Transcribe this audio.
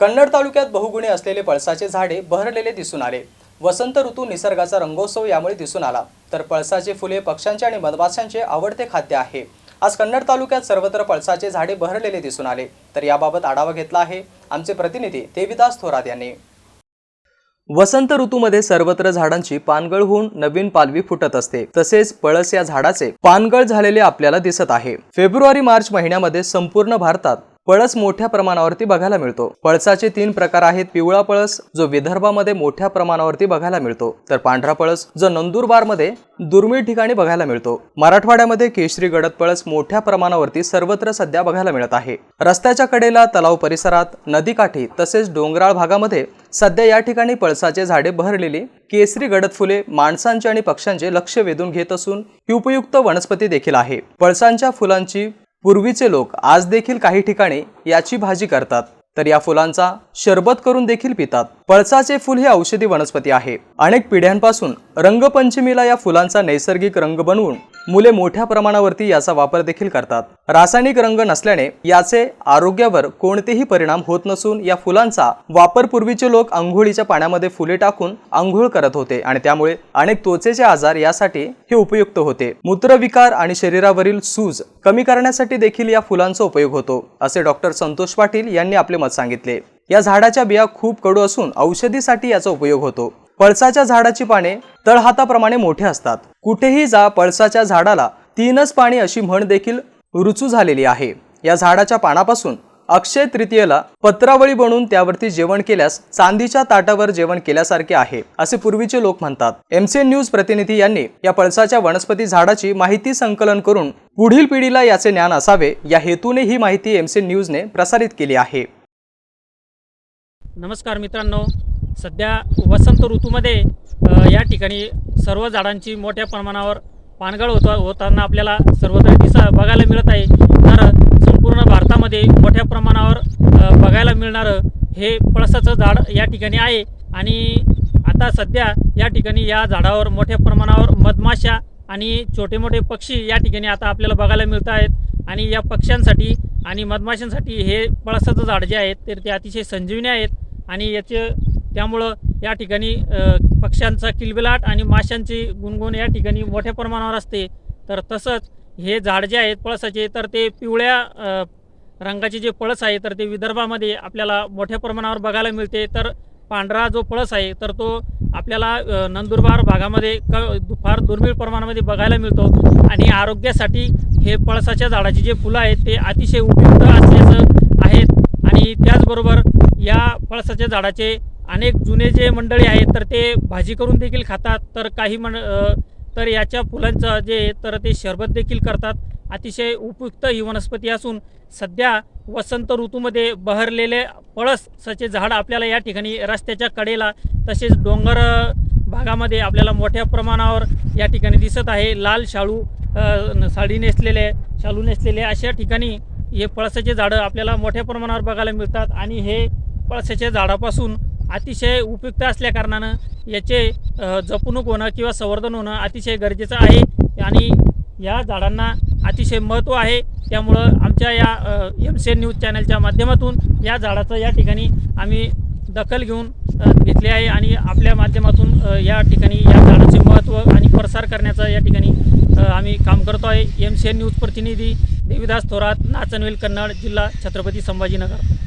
कन्नड तालुक्यात बहुगुणे असलेले पळसाचे झाडे बहरलेले दिसून आले. वसंत ऋतू निसर्गाचा रंगोत्सव यामुळे दिसून आला. तर पळसाचे फुले पक्ष्यांचे आणि मधमाशांचे आवडते खाद्य आहे. आज कन्नड तालुक्यात सर्वत्र पळसाचे झाडे बहरलेले दिसून आले. तर याबाबत आढावा घेतला आहे आमचे प्रतिनिधी देविदास थोरात यांनी. वसंत ऋतूमध्ये सर्वत्र झाडांची पानगळ होऊन नवीन पालवी फुटत असते. तसेच पळस या झाडाचे पानगळ झालेले आपल्याला दिसत आहे. फेब्रुवारी मार्च महिन्यामध्ये संपूर्ण भारतात पळस मोठ्या प्रमाणावरती बघायला मिळतो. पळसाचे तीन प्रकार आहेत पिवळा पळस जो विदर्भामध्ये मोठ्या प्रमाणावरती बघायला मिळतो. तर पांढरा पळस जो नंदुरबारमध्ये दुर्मिळ ठिकाणी बघायला मिळतो. मराठवाड्यामध्ये केशरी गडद पळस मोठ्या प्रमाणावरती सर्वत्र सध्या बघायला मिळत आहे. रस्त्याच्या कडेला तलाव परिसरात नदीकाठी तसेच डोंगराळ भागामध्ये सध्या या ठिकाणी पळसाचे झाडे बहरलेली केसरी गडद फुले माणसांचे आणि पक्ष्यांचे लक्ष वेधून घेत असून ही उपयुक्त वनस्पती देखील आहे. पळसांच्या फुलांची पूर्वीचे लोक आज देखील काही ठिकाणी याची भाजी करतात. तर या फुलांचा शरबत करून देखील पितात. पळसाचे फुल ही औषधी वनस्पती आहे. अनेक पिढ्यांपासून रंगपंचमीला या फुलांचा नैसर्गिक रंग बनवून मुले मोठ्या प्रमाणावरती याचा वापर देखील करतात. रासायनिक रंग नसल्याने याचे आरोग्यावर कोणतेही परिणाम होत नसून या फुलांचा वापर पूर्वीचे लोक आंघोळीच्या पाण्यामध्ये फुले टाकून आंघोळ करत होते आणि त्यामुळे अनेक त्वचेचे आजार यासाठी हे उपयुक्त होते. मूत्रविकार आणि शरीरावरील सूज कमी करण्यासाठी देखील या फुलांचा उपयोग होतो असे डॉक्टर संतोष पाटील यांनी आपले मत सांगितले. या झाडाच्या बिया खूप कडू असून औषधीसाठी याचा उपयोग होतो. पळसाच्या झाडाची पाने तळहाताप्रमाणे मोठे असतात. कुठेही जा पळसाच्या झाडाला तीनच पाणी अशी म्हण देखील रुचू झालेली आहे. या झाडाच्या पानापासून अक्षय तृतीयेला पत्रावळी बनवून त्यावरती जेवण केल्यास चांदीच्या ताटावर जेवण केल्यासारखे आहे असे पूर्वीचे लोक म्हणतात. एमसीएन न्यूज प्रतिनिधी यांनी या पळसाच्या वनस्पती झाडाची माहिती संकलन करून पुढील पिढीला याचे ज्ञान असावे या हेतूने ही माहिती एमसीएन न्यूजने प्रसारित केली आहे. नमस्कार मित्रांनो. सध्या वसंत ऋतूमध्ये या ठिकाणी सर्व झाडांची मोठ्या प्रमाणावर पानगळ होत होताना आपल्याला सर्वत्र दिसा बघायला मिळत आहे. तर संपूर्ण भारतामध्ये मोठ्या प्रमाणावर बघायला मिळणारं हे पळसाचं झाड या ठिकाणी आहे. आणि आता सध्या या ठिकाणी या झाडावर मोठ्या प्रमाणावर मधमाशा आणि छोटे मोठे पक्षी या ठिकाणी आता आपल्याला बघायला मिळत आहेत. आणि या पक्ष्यांसाठी आणि मधमाशांसाठी हे पळसाचं झाड जे आहेत तर ते अतिशय संजीवनी आहेत. आणि याचे त्यामुळं या ठिकाणी पक्ष्यांचा किलबिलाट आणि माशांची गुणगुण या ठिकाणी मोठ्या प्रमाणावर असते. तर तसंच हे झाड जे आहेत पळसाचे तर ते पिवळ्या रंगाचे जे पळस आहे तर ते विदर्भामध्ये आपल्याला मोठ्या प्रमाणावर बघायला मिळते. तर पांढरा जो पळस आहे तर तो आपल्याला नंदुरबार भागामध्ये क फार दुर्मिळ प्रमाणामध्ये बघायला मिळतो. आणि आरोग्यासाठी हे पळसाच्या झाडाची जे फुलं आहेत ते अतिशय उपयुक्त असल्याचं आहेत आणि त्याचबरोबर या पळसाच्या झाडाचे अनेक जुने जे मंडळी आहेत तर ते भाजी करून देखील खातात. तर काही मंड तर याच्या फुलांचं जे तर ते शरबत देखील करतात. अतिशय उपयुक्त ही वनस्पती असून सध्या वसंत ऋतूमध्ये बहरलेले पळसाचे झाड आपल्याला या ठिकाणी रस्त्याच्या कडेला तसेच डोंगर भागामध्ये आपल्याला मोठ्या प्रमाणावर या ठिकाणी दिसत आहे. लाल शाळू साडी नेसलेले शालू नेसलेले अशा ठिकाणी हे पळसाचे झाडं आपल्याला मोठ्या प्रमाणावर बघायला मिळतात. आणि हे पळसाच्या झाडापासून अतिशय उपयुक्त असल्याकारणानं याचे जपणूक होणं किंवा संवर्धन होणं अतिशय गरजेचं आहे. आणि या झाडांना अतिशय महत्त्व आहे. त्यामुळं आमच्या या एम सी एन न्यूज चॅनलच्या माध्यमातून या झाडाचं या ठिकाणी आम्ही दखल घेऊन घेतले घेतली आहे. आणि आपल्या माध्यमातून या ठिकाणी या झाडाचे महत्त्व आणि प्रसार करण्याचा या ठिकाणी आम्ही काम करतो आहे. एम सी एन न्यूज प्रतिनिधी देविदास थोरात नाचनवेल कन्नड जिल्हा छत्रपती संभाजीनगर.